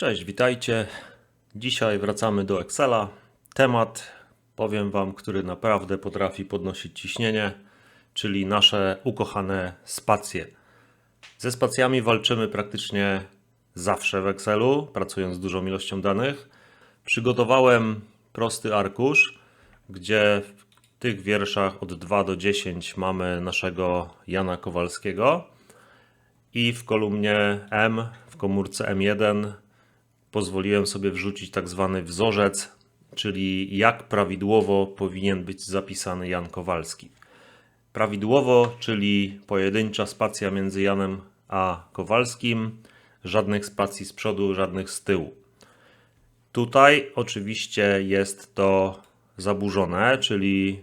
Cześć, witajcie. Dzisiaj wracamy do Excela. Temat, powiem Wam, który naprawdę potrafi podnosić ciśnienie, czyli nasze ukochane spacje. Ze spacjami walczymy praktycznie zawsze w Excelu, pracując z dużą ilością danych. Przygotowałem prosty arkusz, gdzie w tych wierszach od 2 do 10 mamy naszego Jana Kowalskiego i w kolumnie M, w komórce M1 pozwoliłem sobie wrzucić tak zwany wzorzec, czyli jak prawidłowo powinien być zapisany Jan Kowalski. Prawidłowo, czyli pojedyncza spacja między Janem a Kowalskim, żadnych spacji z przodu, żadnych z tyłu. Tutaj oczywiście jest to zaburzone, czyli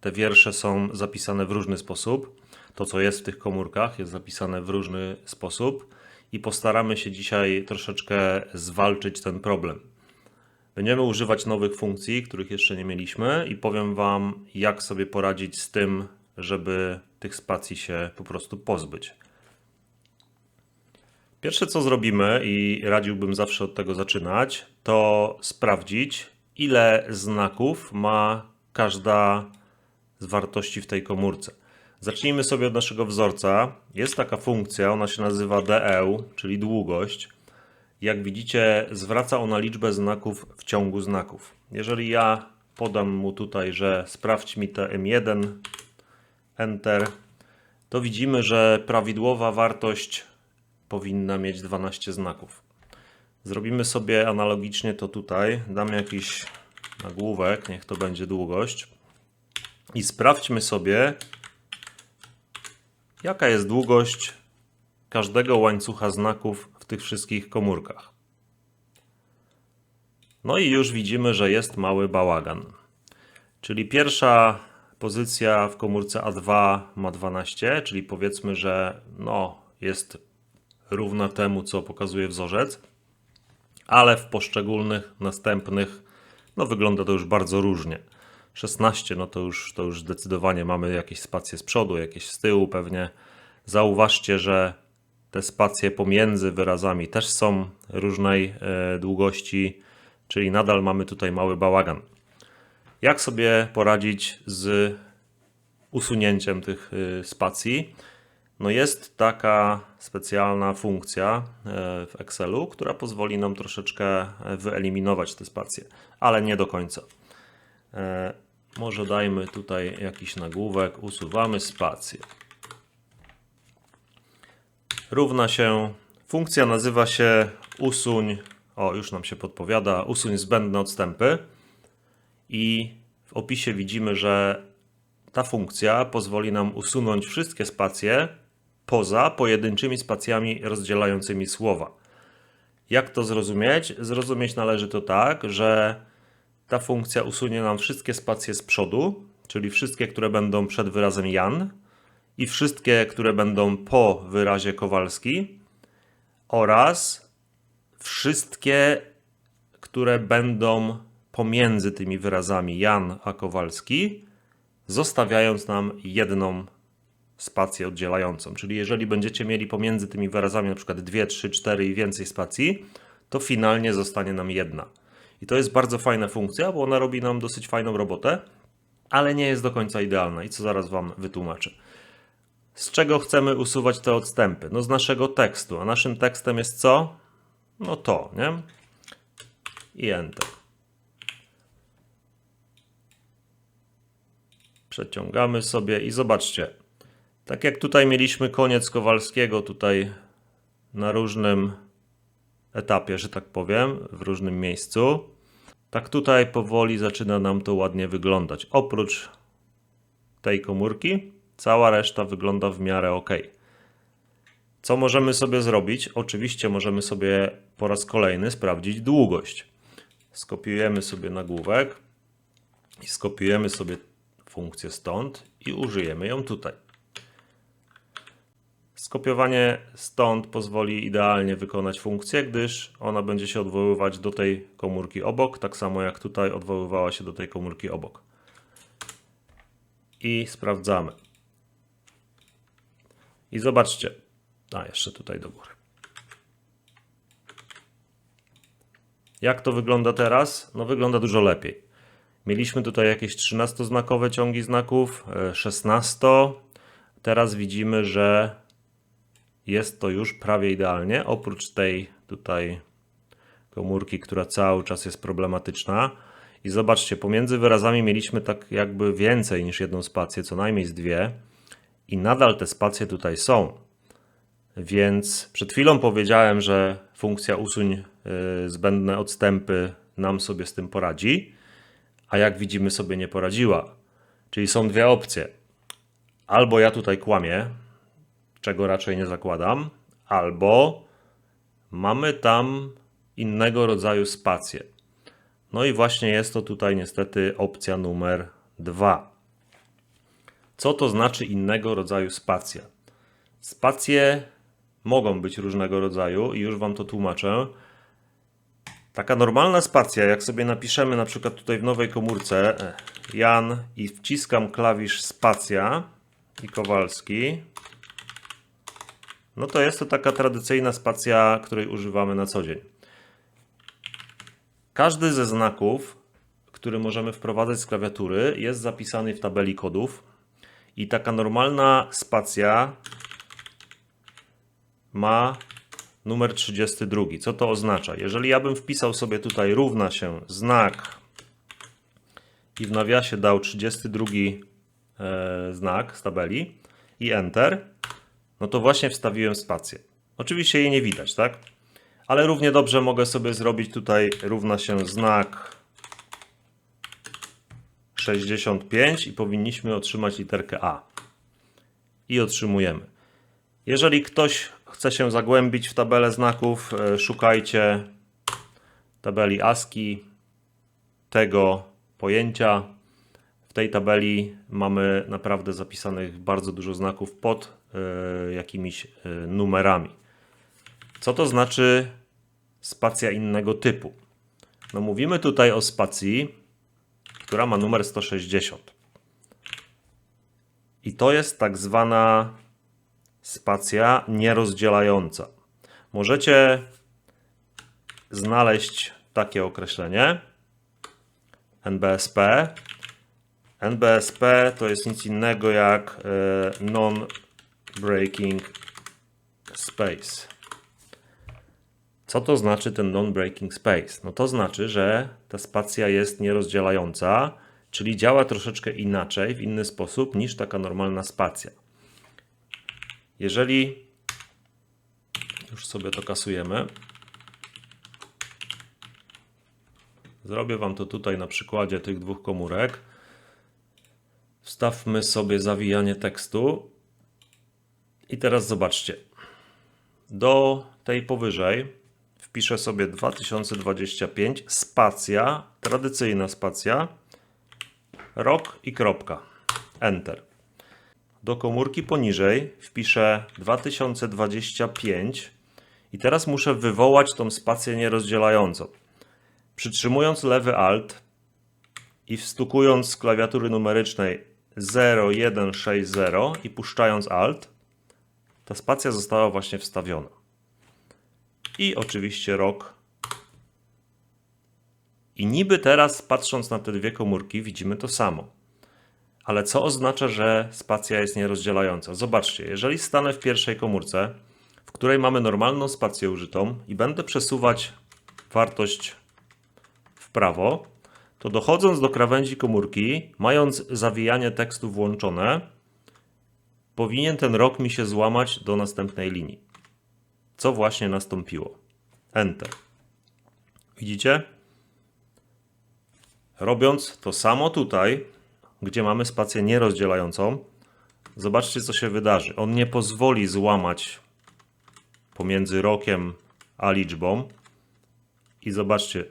te wiersze są zapisane w różny sposób. To, co jest w tych komórkach, jest zapisane w różny sposób i postaramy się dzisiaj troszeczkę zwalczyć ten problem. Będziemy używać nowych funkcji, których jeszcze nie mieliśmy, i powiem Wam, jak sobie poradzić z tym, żeby tych spacji się po prostu pozbyć. Pierwsze, co zrobimy, i radziłbym zawsze od tego zaczynać, to sprawdzić, ile znaków ma każda z wartości w tej komórce. Zacznijmy sobie od naszego wzorca. Jest taka funkcja, ona się nazywa DE, czyli długość. Jak widzicie, zwraca ona liczbę znaków w ciągu znaków. Jeżeli ja podam mu tutaj, że sprawdź mi te M1, Enter, to widzimy, że prawidłowa wartość powinna mieć 12 znaków. Zrobimy sobie analogicznie to tutaj. Dam jakiś nagłówek, niech to będzie długość. I sprawdźmy sobie, jaka jest długość każdego łańcucha znaków w tych wszystkich komórkach. No i już widzimy, że jest mały bałagan. Czyli pierwsza pozycja w komórce A2 ma 12, czyli powiedzmy, że no, jest równa temu, co pokazuje wzorzec, ale w poszczególnych następnych no, wygląda to już bardzo różnie. 16, no to już, to już zdecydowanie mamy jakieś spacje z przodu, jakieś z tyłu pewnie. Zauważcie, że te spacje pomiędzy wyrazami też są różnej e, długości, czyli nadal mamy tutaj mały bałagan. Jak sobie poradzić z usunięciem tych e, spacji? No jest taka specjalna funkcja e, w Excelu, która pozwoli nam troszeczkę wyeliminować te spacje, ale nie do końca. Może dajmy tutaj jakiś nagłówek, usuwamy spację. Równa się, funkcja nazywa się usuń, o już nam się podpowiada, usuń zbędne odstępy. I w opisie widzimy, że ta funkcja pozwoli nam usunąć wszystkie spacje poza pojedynczymi spacjami rozdzielającymi słowa. Jak to zrozumieć? Zrozumieć należy to tak, że ta funkcja usunie nam wszystkie spacje z przodu, czyli wszystkie, które będą przed wyrazem Jan i wszystkie, które będą po wyrazie Kowalski oraz wszystkie, które będą pomiędzy tymi wyrazami Jan a Kowalski, zostawiając nam jedną spację oddzielającą. Czyli jeżeli będziecie mieli pomiędzy tymi wyrazami przykład 2, 3, 4 i więcej spacji, to finalnie zostanie nam jedna. I to jest bardzo fajna funkcja, bo ona robi nam dosyć fajną robotę, ale nie jest do końca idealna i co zaraz Wam wytłumaczę. Z czego chcemy usuwać te odstępy? No z naszego tekstu, a naszym tekstem jest co? No to, nie? I Enter. Przeciągamy sobie i zobaczcie. Tak jak tutaj mieliśmy koniec Kowalskiego tutaj na różnym etapie, że tak powiem, w różnym miejscu. Tak tutaj powoli zaczyna nam to ładnie wyglądać. Oprócz tej komórki, cała reszta wygląda w miarę ok. Co możemy sobie zrobić? Oczywiście możemy sobie po raz kolejny sprawdzić długość. Skopiujemy sobie nagłówek i skopiujemy sobie funkcję stąd i użyjemy ją tutaj. Skopiowanie stąd pozwoli idealnie wykonać funkcję, gdyż ona będzie się odwoływać do tej komórki obok, tak samo jak tutaj odwoływała się do tej komórki obok. I sprawdzamy. I zobaczcie. A, jeszcze tutaj do góry. Jak to wygląda teraz? No wygląda dużo lepiej. Mieliśmy tutaj jakieś 13-znakowe ciągi znaków, e, 16. Teraz widzimy, że jest to już prawie idealnie, oprócz tej tutaj komórki, która cały czas jest problematyczna. I zobaczcie, pomiędzy wyrazami mieliśmy tak jakby więcej niż jedną spację, co najmniej z dwie. I nadal te spacje tutaj są. Więc przed chwilą powiedziałem, że funkcja usuń y, zbędne odstępy nam sobie z tym poradzi, a jak widzimy sobie nie poradziła. Czyli są dwie opcje. Albo ja tutaj kłamię, czego raczej nie zakładam, albo mamy tam innego rodzaju spację. No i właśnie jest to tutaj niestety opcja numer dwa. Co to znaczy innego rodzaju spacja? Spacje mogą być różnego rodzaju i już Wam to tłumaczę. Taka normalna spacja, jak sobie napiszemy na przykład tutaj w nowej komórce e, Jan i wciskam klawisz spacja i Kowalski, no to jest to taka tradycyjna spacja, której używamy na co dzień. Każdy ze znaków, który możemy wprowadzać z klawiatury, jest zapisany w tabeli kodów. I taka normalna spacja ma numer 32. Co to oznacza? Jeżeli ja bym wpisał sobie tutaj równa się znak i w nawiasie dał 32 e, znak z tabeli i Enter, no to właśnie wstawiłem spację. Oczywiście jej nie widać, tak? Ale równie dobrze mogę sobie zrobić tutaj równa się znak 65 i powinniśmy otrzymać literkę A. I otrzymujemy. Jeżeli ktoś chce się zagłębić w tabelę znaków, e, szukajcie tabeli ASCII tego pojęcia. W tej tabeli mamy naprawdę zapisanych bardzo dużo znaków pod jakimiś e, numerami. Co to znaczy spacja innego typu? No mówimy tutaj o spacji, która ma numer 160. I to jest tak zwana spacja nierozdzielająca. Możecie znaleźć takie określenie NBSP. NBSP to jest nic innego jak e, non-breaking space. Co to znaczy ten non-breaking space? No to znaczy, że ta spacja jest nierozdzielająca, czyli działa troszeczkę inaczej, w inny sposób niż taka normalna spacja. Jeżeli już sobie to kasujemy, zrobię Wam to tutaj na przykładzie tych dwóch komórek. Wstawmy sobie zawijanie tekstu. I teraz zobaczcie. Do tej powyżej wpiszę sobie 2025 spacja, tradycyjna spacja, rok i kropka. Enter. Do komórki poniżej wpiszę 2025 i teraz muszę wywołać tą spację nierozdzielającą. Przytrzymując lewy alt i wstukując z klawiatury numerycznej 0160 i puszczając alt, ta spacja została właśnie wstawiona. I oczywiście rok. I niby teraz, patrząc na te dwie komórki, widzimy to samo. Ale co oznacza, że spacja jest nierozdzielająca? Zobaczcie, jeżeli stanę w pierwszej komórce, w której mamy normalną spację użytą i będę przesuwać wartość w prawo, to dochodząc do krawędzi komórki, mając zawijanie tekstu włączone, powinien ten rok mi się złamać do następnej linii. Co właśnie nastąpiło? Enter. Widzicie? Robiąc to samo tutaj, gdzie mamy spację nierozdzielającą, zobaczcie co się wydarzy. On nie pozwoli złamać pomiędzy rokiem a liczbą. I zobaczcie,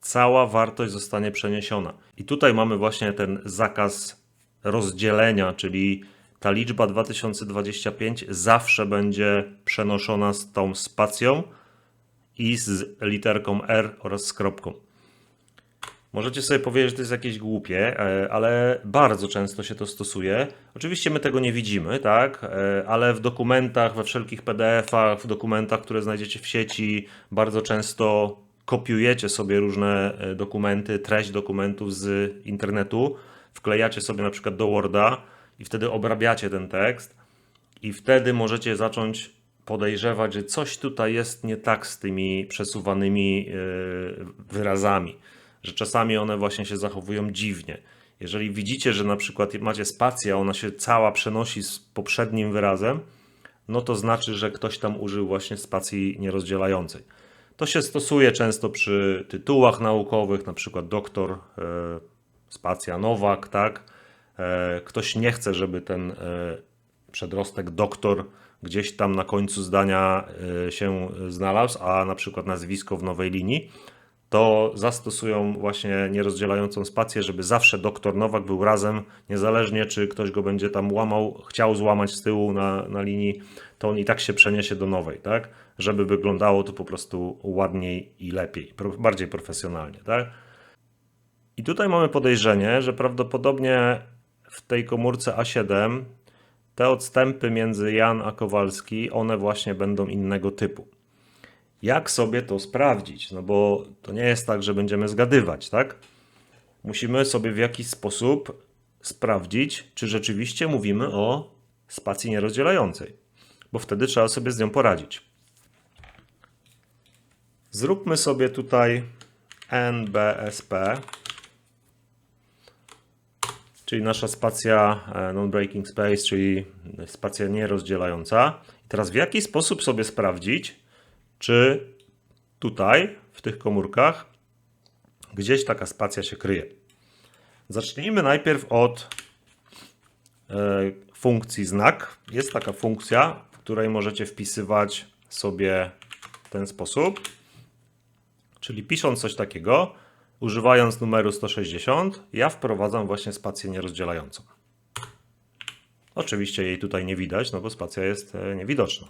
cała wartość zostanie przeniesiona. I tutaj mamy właśnie ten zakaz rozdzielenia, czyli ta liczba 2025 zawsze będzie przenoszona z tą spacją i z literką R oraz z kropką. Możecie sobie powiedzieć, że to jest jakieś głupie, e, ale bardzo często się to stosuje. Oczywiście my tego nie widzimy, tak? E, Ale w dokumentach, we wszelkich PDF-ach, w dokumentach, które znajdziecie w sieci, bardzo często kopiujecie sobie różne e, dokumenty, treść dokumentów z internetu, wklejacie sobie na przykład do Worda i wtedy obrabiacie ten tekst i wtedy możecie zacząć podejrzewać, że coś tutaj jest nie tak z tymi przesuwanymi e, wyrazami, że czasami one właśnie się zachowują dziwnie. Jeżeli widzicie, że na przykład macie spację, a ona się cała przenosi z poprzednim wyrazem, no to znaczy, że ktoś tam użył właśnie spacji nierozdzielającej. To się stosuje często przy tytułach naukowych, na przykład doktor, e, spacja Nowak, tak? E, ktoś nie chce, żeby ten e, przedrostek doktor gdzieś tam na końcu zdania e, się znalazł, a na przykład nazwisko w nowej linii, to zastosują właśnie nierozdzielającą spację, żeby zawsze doktor Nowak był razem, niezależnie czy ktoś go będzie tam łamał, chciał złamać z tyłu na, na linii, to on i tak się przeniesie do nowej, tak? Żeby wyglądało to po prostu ładniej i lepiej, bardziej profesjonalnie, tak? I tutaj mamy podejrzenie, że prawdopodobnie w tej komórce A7 te odstępy między Jan a Kowalski, one właśnie będą innego typu. Jak sobie to sprawdzić? No bo to nie jest tak, że będziemy zgadywać, tak? Musimy sobie w jakiś sposób sprawdzić, czy rzeczywiście mówimy o spacji nierozdzielającej, bo wtedy trzeba sobie z nią poradzić. Zróbmy sobie tutaj NBSP, czyli nasza spacja e, non-breaking space, czyli spacja nierozdzielająca. I teraz w jaki sposób sobie sprawdzić, czy tutaj, w tych komórkach, gdzieś taka spacja się kryje. Zacznijmy najpierw od e, funkcji znak. Jest taka funkcja, w której możecie wpisywać sobie w ten sposób. Czyli pisząc coś takiego, używając numeru 160, ja wprowadzam właśnie spację nierozdzielającą. Oczywiście jej tutaj nie widać, no bo spacja jest e, niewidoczna.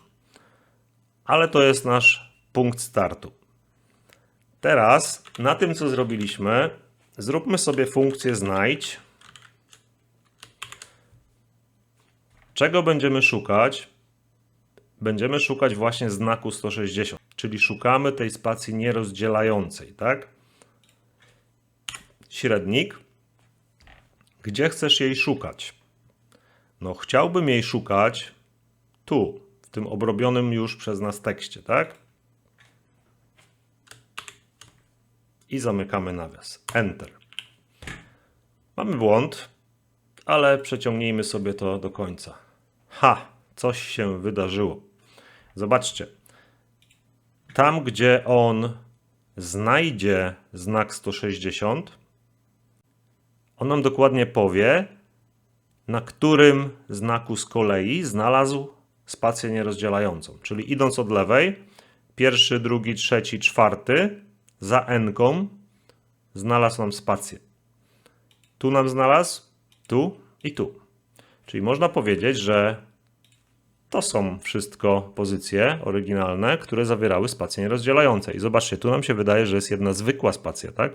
Ale to jest nasz punkt startu. Teraz na tym, co zrobiliśmy, zróbmy sobie funkcję znajdź. Czego będziemy szukać? Będziemy szukać właśnie znaku 160, czyli szukamy tej spacji nierozdzielającej, tak? Średnik. Gdzie chcesz jej szukać? No, chciałbym jej szukać tu, w tym obrobionym już przez nas tekście, tak? I zamykamy nawias. Enter. Mamy błąd, ale przeciągnijmy sobie to do końca. Ha, coś się wydarzyło. Zobaczcie. Tam, gdzie on znajdzie znak 160, on nam dokładnie powie, na którym znaku z kolei znalazł spację nierozdzielającą. Czyli idąc od lewej, pierwszy, drugi, trzeci, czwarty, za n znalazł nam spację. Tu nam znalazł, tu i tu. Czyli można powiedzieć, że to są wszystko pozycje oryginalne, które zawierały spacje nierozdzielające. I zobaczcie, tu nam się wydaje, że jest jedna zwykła spacja, tak?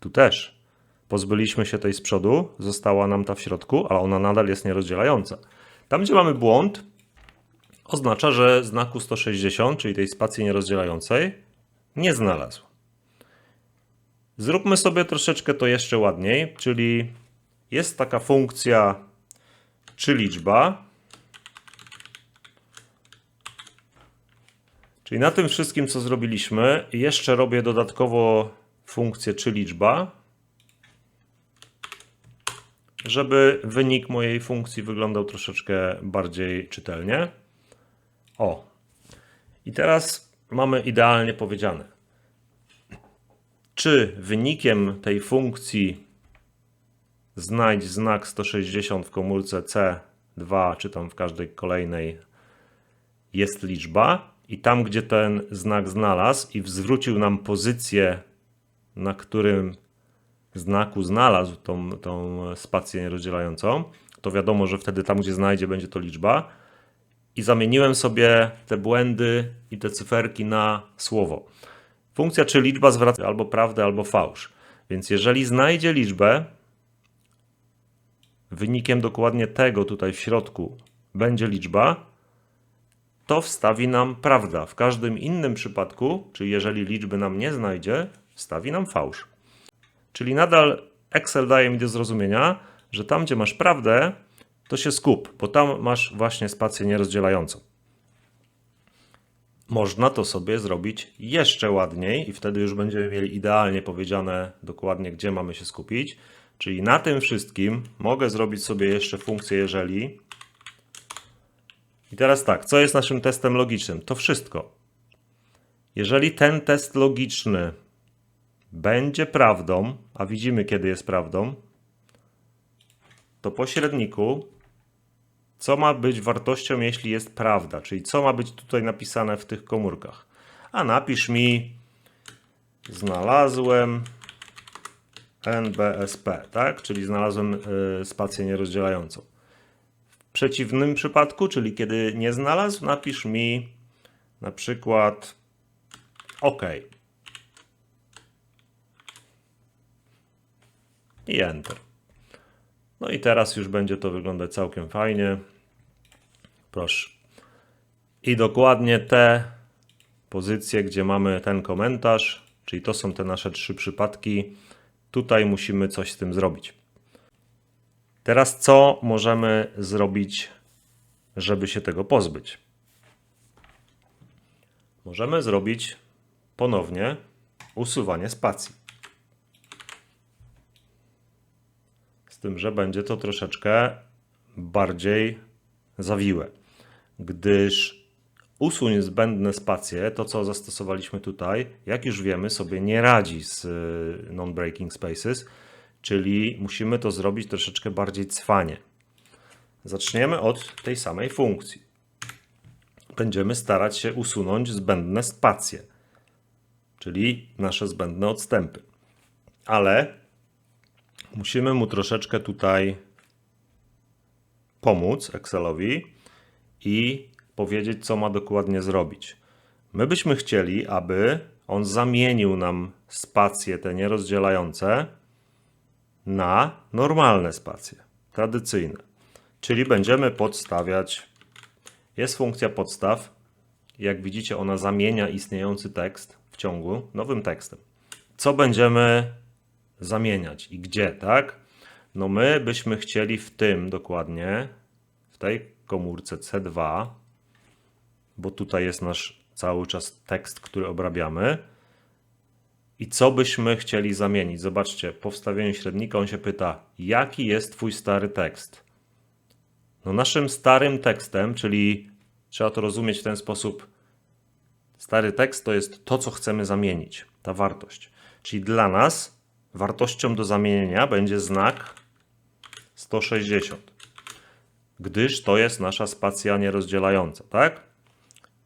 Tu też. Pozbyliśmy się tej z przodu, została nam ta w środku, ale ona nadal jest nierozdzielająca. Tam, gdzie mamy błąd, oznacza, że znaku 160, czyli tej spacji nierozdzielającej, nie znalazł. Zróbmy sobie troszeczkę to jeszcze ładniej, czyli jest taka funkcja czy liczba. Czyli na tym wszystkim, co zrobiliśmy, jeszcze robię dodatkowo funkcję czy liczba, żeby wynik mojej funkcji wyglądał troszeczkę bardziej czytelnie. O. I teraz mamy idealnie powiedziane. Czy wynikiem tej funkcji znajdź znak 160 w komórce C2, czy tam w każdej kolejnej jest liczba i tam, gdzie ten znak znalazł i zwrócił nam pozycję, na którym znaku znalazł tą, tą spację nierozdzielającą, to wiadomo, że wtedy tam, gdzie znajdzie, będzie to liczba. I zamieniłem sobie te błędy i te cyferki na słowo. Funkcja czy liczba zwraca albo prawdę, albo fałsz. Więc jeżeli znajdzie liczbę, wynikiem dokładnie tego tutaj w środku będzie liczba, to wstawi nam prawda. W każdym innym przypadku, czyli jeżeli liczby nam nie znajdzie, wstawi nam fałsz. Czyli nadal Excel daje mi do zrozumienia, że tam, gdzie masz prawdę, to się skup, bo tam masz właśnie spację nierozdzielającą. Można to sobie zrobić jeszcze ładniej i wtedy już będziemy mieli idealnie powiedziane dokładnie, gdzie mamy się skupić. Czyli na tym wszystkim mogę zrobić sobie jeszcze funkcję jeżeli. I teraz tak, co jest naszym testem logicznym? To wszystko. Jeżeli ten test logiczny będzie prawdą, a widzimy kiedy jest prawdą, to po średniku co ma być wartością, jeśli jest prawda, czyli co ma być tutaj napisane w tych komórkach. A napisz mi znalazłem NBSP, tak? Czyli znalazłem y, spację nierozdzielającą. W przeciwnym przypadku, czyli kiedy nie znalazł, napisz mi na przykład OK. I Enter. No i teraz już będzie to wyglądać całkiem fajnie. Proszę. I dokładnie te pozycje, gdzie mamy ten komentarz, czyli to są te nasze trzy przypadki, tutaj musimy coś z tym zrobić. Teraz co możemy zrobić, żeby się tego pozbyć? Możemy zrobić ponownie usuwanie spacji. Tym, że będzie to troszeczkę bardziej zawiłe, gdyż usuń zbędne spacje, to co zastosowaliśmy tutaj, jak już wiemy, sobie nie radzi z y, non-breaking spaces, czyli musimy to zrobić troszeczkę bardziej cwanie. Zaczniemy od tej samej funkcji. Będziemy starać się usunąć zbędne spacje, czyli nasze zbędne odstępy. Ale musimy mu troszeczkę tutaj pomóc Excelowi i powiedzieć, co ma dokładnie zrobić. My byśmy chcieli, aby on zamienił nam spacje te nierozdzielające na normalne spacje, tradycyjne. Czyli będziemy podstawiać, jest funkcja podstaw, jak widzicie ona zamienia istniejący tekst w ciągu nowym tekstem. Co będziemy zamieniać i gdzie, tak? No my byśmy chcieli w tym dokładnie, w tej komórce C2, bo tutaj jest nasz cały czas tekst, który obrabiamy. I co byśmy chcieli zamienić? Zobaczcie, po wstawieniu średnika on się pyta, jaki jest Twój stary tekst? No naszym starym tekstem, czyli trzeba to rozumieć w ten sposób, stary tekst to jest to, co chcemy zamienić, ta wartość. Czyli dla nas wartością do zamienienia będzie znak 160, gdyż to jest nasza spacja nierozdzielająca, tak?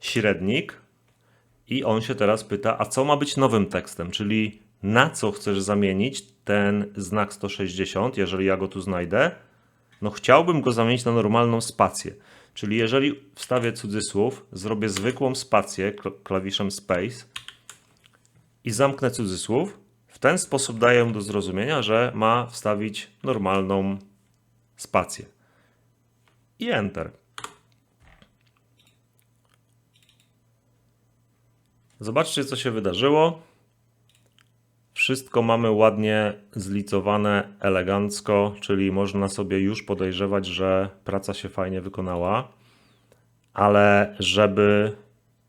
Średnik i on się teraz pyta, a co ma być nowym tekstem, czyli na co chcesz zamienić ten znak 160, jeżeli ja go tu znajdę? No chciałbym go zamienić na normalną spację. Czyli jeżeli wstawię cudzysłów, zrobię zwykłą spację klawiszem space i zamknę cudzysłów, w ten sposób daję do zrozumienia, że ma wstawić normalną spację. I Enter. Zobaczcie, co się wydarzyło. Wszystko mamy ładnie zlicowane elegancko, czyli można sobie już podejrzewać, że praca się fajnie wykonała. Ale żeby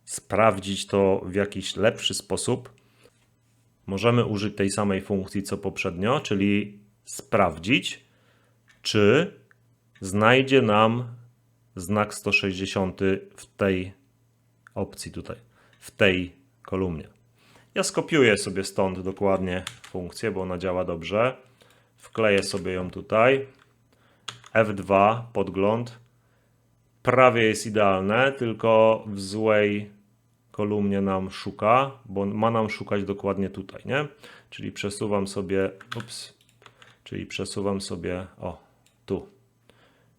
sprawdzić to w jakiś lepszy sposób, możemy użyć tej samej funkcji co poprzednio, czyli sprawdzić, czy znajdzie nam znak 160 w tej opcji tutaj, w tej kolumnie. Ja skopiuję sobie stąd dokładnie funkcję, bo ona działa dobrze. Wkleję sobie ją tutaj. F2, podgląd. Prawie jest idealne, tylko w złej kolumnie nam szuka, bo ma nam szukać dokładnie tutaj, nie? Czyli przesuwam sobie, ups, czyli przesuwam sobie, o, tu.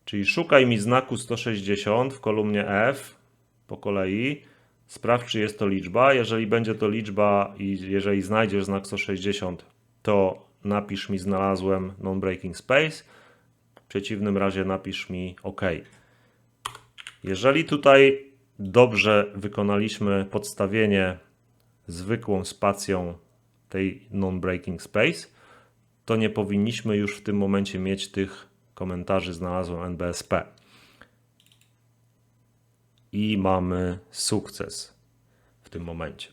Czyli szukaj mi znaku 160 w kolumnie F po kolei. Sprawdź, czy jest to liczba. Jeżeli będzie to liczba i jeżeli znajdziesz znak 160, to napisz mi znalazłem non-breaking space. W przeciwnym razie napisz mi OK. Jeżeli tutaj dobrze wykonaliśmy podstawienie zwykłą spacją tej non-breaking space, to nie powinniśmy już w tym momencie mieć tych komentarzy znalazłem NBSP. I mamy sukces w tym momencie.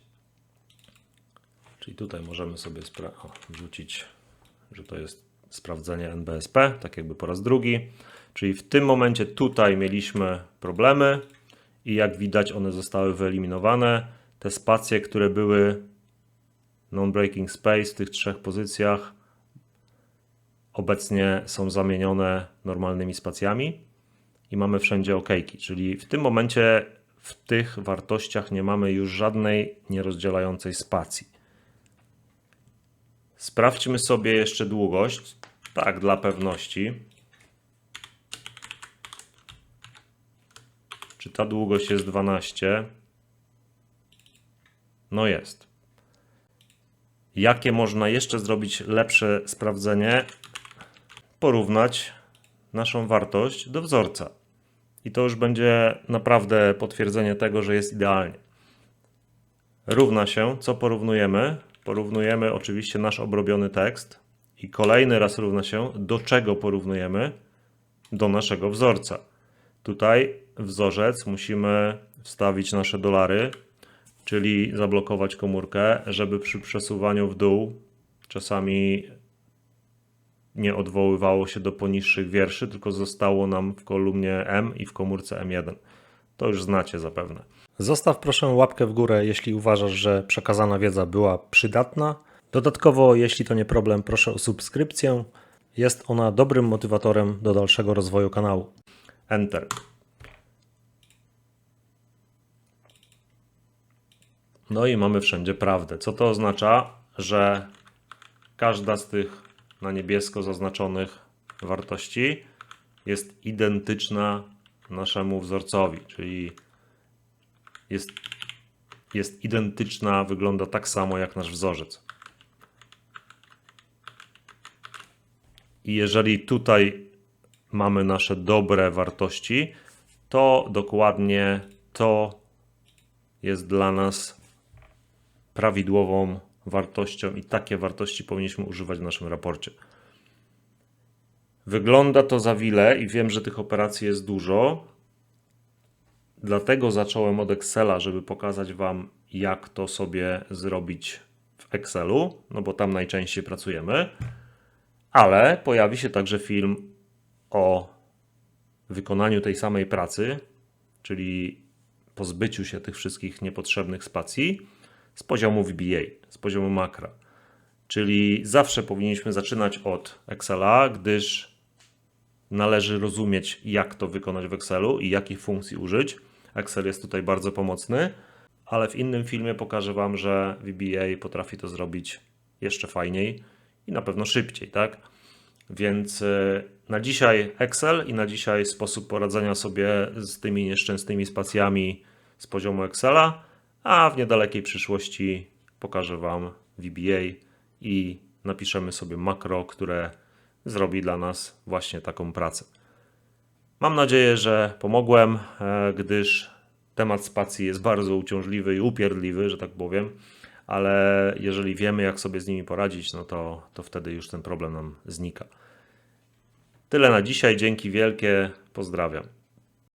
Czyli tutaj możemy sobie o, wrzucić, że to jest sprawdzenie NBSP, tak jakby po raz drugi. Czyli w tym momencie tutaj mieliśmy problemy i jak widać one zostały wyeliminowane. Te spacje, które były non-breaking space w tych trzech pozycjach obecnie są zamienione normalnymi spacjami i mamy wszędzie OK, czyli w tym momencie w tych wartościach nie mamy już żadnej nierozdzielającej spacji. Sprawdźmy sobie jeszcze długość, tak dla pewności. Czy ta długość jest 12? No jest. Jakie można jeszcze zrobić lepsze sprawdzenie? Porównać naszą wartość do wzorca. I to już będzie naprawdę potwierdzenie tego, że jest idealnie. Równa się, co porównujemy? Porównujemy oczywiście nasz obrobiony tekst i kolejny raz równa się, do czego porównujemy? Do naszego wzorca. Tutaj wzorzec musimy wstawić nasze dolary, czyli zablokować komórkę, żeby przy przesuwaniu w dół czasami nie odwoływało się do poniższych wierszy, tylko zostało nam w kolumnie M i w komórce M1. To już znacie zapewne. Zostaw proszę łapkę w górę, jeśli uważasz, że przekazana wiedza była przydatna. Dodatkowo, jeśli to nie problem, proszę o subskrypcję. Jest ona dobrym motywatorem do dalszego rozwoju kanału. Enter. No i mamy wszędzie prawdę. Co to oznacza? Że każda z tych na niebiesko zaznaczonych wartości jest identyczna naszemu wzorcowi, czyli jest, jest identyczna, wygląda tak samo jak nasz wzorzec. I jeżeli tutaj mamy nasze dobre wartości, to dokładnie to jest dla nas prawidłową wartością i takie wartości powinniśmy używać w naszym raporcie. Wygląda to za wiele i wiem, że tych operacji jest dużo. Dlatego zacząłem od Excela, żeby pokazać Wam, jak to sobie zrobić w Excelu, no bo tam najczęściej pracujemy. Ale pojawi się także film o wykonaniu tej samej pracy, czyli pozbyciu się tych wszystkich niepotrzebnych spacji z poziomu VBA, z poziomu makra. Czyli zawsze powinniśmy zaczynać od Excela, gdyż należy rozumieć, jak to wykonać w Excelu i jakich funkcji użyć. Excel jest tutaj bardzo pomocny, ale w innym filmie pokażę Wam, że VBA potrafi to zrobić jeszcze fajniej i na pewno szybciej, tak? Więc y, na dzisiaj Excel i na dzisiaj sposób poradzenia sobie z tymi nieszczęsnymi spacjami z poziomu Excela, a w niedalekiej przyszłości pokażę Wam VBA i napiszemy sobie makro, które zrobi dla nas właśnie taką pracę. Mam nadzieję, że pomogłem, e, gdyż temat spacji jest bardzo uciążliwy i upierdliwy, że tak powiem, ale jeżeli wiemy, jak sobie z nimi poradzić, no to, to wtedy już ten problem nam znika. Tyle na dzisiaj. Dzięki wielkie. Pozdrawiam.